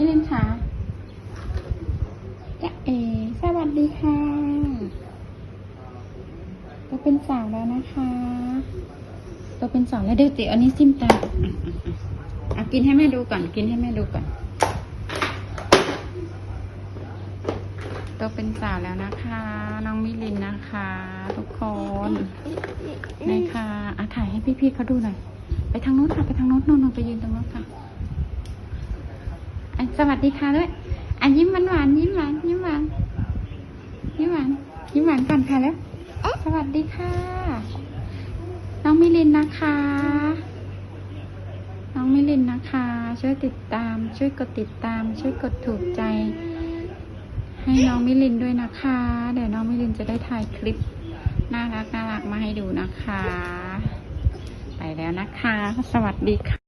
นี่เลินค่ะจะเอ สวัสดีค่ะตัวเป็นสาวแล้วนะคะ ตัวเป็นสาวแล้วเดี๋ยวติอันนี้ซิมตาอะกินให้แม่ดูก่อน กินให้แม่ดูก่อน ตัวเป็นสาวแล้วนะคะ น้องมิลินนะคะ ทุกคนนะคะอะถ่ายให้พี่ๆเขาดูหน่อย ไปทางโน้นค่ะ ไปทางโน้นน่นไปยืนตรงโน้น สวัสดีค่ะด้วยอะยิ้มหวานหวานยิ้มหวานยิ้มหวานยิ้มหวานยิ้มหวานก่อนค่ะแล้วสวัสดีค่ะ น้องมิลินนะคะ น้องมิลินนะคะ ช่วยติดตาม ช่วยกดติดตาม ช่วยกดถูกใจ ให้น้องมิลินด้วยนะคะ เดี๋ยวน้องมิลินจะได้ถ่ายคลิปน่ารักน่ารักมาให้ดูนะคะ ไปแล้วนะคะ สวัสดีค่ะ